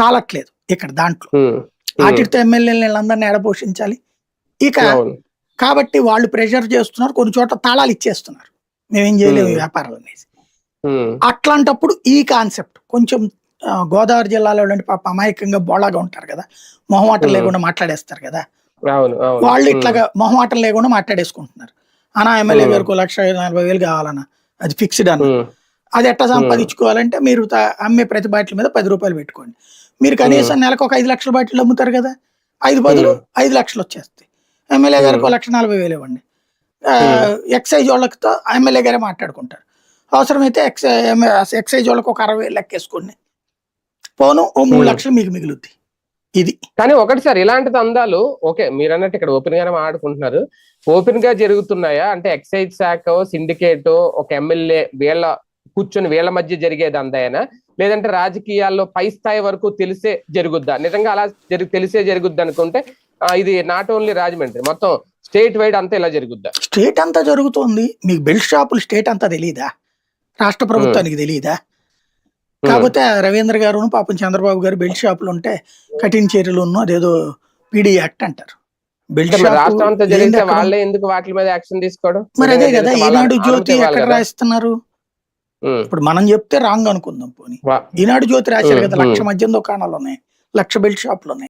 చాలట్లేదు ఇక్కడ దాంట్లో. వాటితో ఎమ్మెల్యేలు వీళ్ళందరినీ ఎడపోషించాలి ఇక కాబట్టి వాళ్ళు ప్రెషర్ చేస్తున్నారు కొన్ని చోట్ల తాళాలు ఇచ్చేస్తున్నారు. మేమేం చేయలేము ఈ. వ్యాపారాలు అనేసి. అట్లాంటప్పుడు ఈ కాన్సెప్ట్ కొంచెం గోదావరి జిల్లాలో పాప అమాయకంగా బోళాగా ఉంటారు కదా మొహమాటం. లేకుండా మాట్లాడేస్తారు కదా. వాళ్ళు ఇట్లాగా మొహమాటం లేకుండా మాట్లాడేసుకుంటున్నారు. అనా ఎమ్మెల్యే. గారికి లక్ష నలభై వేలు కావాలన్నా అది ఫిక్స్డ్ అన్న. అది ఎట్లా సంపాదించుకోవాలంటే మీరు అమ్మే ప్రతి బాటిల్ మీద పది రూపాయలు పెట్టుకోండి. మీరు కనీసం నెలకు ఒక ఐదు లక్షల బాటిల్ అమ్ముతారు కదా? ఐదు బదులు ఐదు లక్షలు వచ్చేస్తాయి. ఎమ్మెల్యే గారికి ఒక లక్ష నలభై వేలు ఇవ్వండి. ఎక్సైజ్ వాళ్ళతో ఎమ్మెల్యే గారే మాట్లాడుకుంటారు. అవసరమైతే ఎక్సై ఎక్సైజ్ వాళ్ళకి ఒక అరవై వేలు లెక్కేసుకోండి పోను ఓ మూడు. లక్షలు మీకు మిగులుద్ది. ఇది. కానీ ఒకటి సార్ ఇలాంటి దందాలు ఓకే మీరు అన్నట్టు ఇక్కడ ఓపెన్ గానే ఆడుకుంటున్నారు ఓపెన్గా జరుగుతున్నాయా? అంటే ఎక్సైజ్ శాఖ సిండికేట్ ఒక ఎమ్మెల్యే వీళ్ళ కూర్చొని వీళ్ళ మధ్య జరిగే దందాయనా లేదంటే రాజకీయాల్లో పై స్థాయి వరకు తెలిసే జరుగుద్దా? నిజంగా అలా జరి తెలిసే జరుగుద్ది అనుకుంటే ఇది నాట్ ఓన్లీ రాజమండ్రి మొత్తం స్టేట్ వైడ్ అంతా ఇలా జరుగుద్దా? స్టేట్ అంతా జరుగుతోంది. మీకు బెల్ట్ షాపులు స్టేట్ అంతా తెలియదా రాష్ట్ర ప్రభుత్వానికి తెలియదా కాకపోతే రవీంద్ర గారు పాపం చంద్రబాబు గారు బెల్ట్ షాపులు ఉంటే కఠిన చర్యలు ఉన్న అదేదో పీడీ యాక్ట్ అంటారు. రాష్ట్రం అంతా జరిగితే? వాళ్ళే ఎందుకు వాటి మీద యాక్షన్ తీసుకోవడం? మరి అదే కదా ఈనాడు జ్యోతి ఎక్కడ. రాయిస్తున్నారు? ఇప్పుడు మనం చెప్తే రాంగ్ అనుకుందాం పోనీ. ఈనాడు జ్యోతి రాశారు కదా లక్ష. మద్యం దుకాణాలు ఉన్నాయి లక్ష బెల్ట్ షాపులు ఉన్నాయి.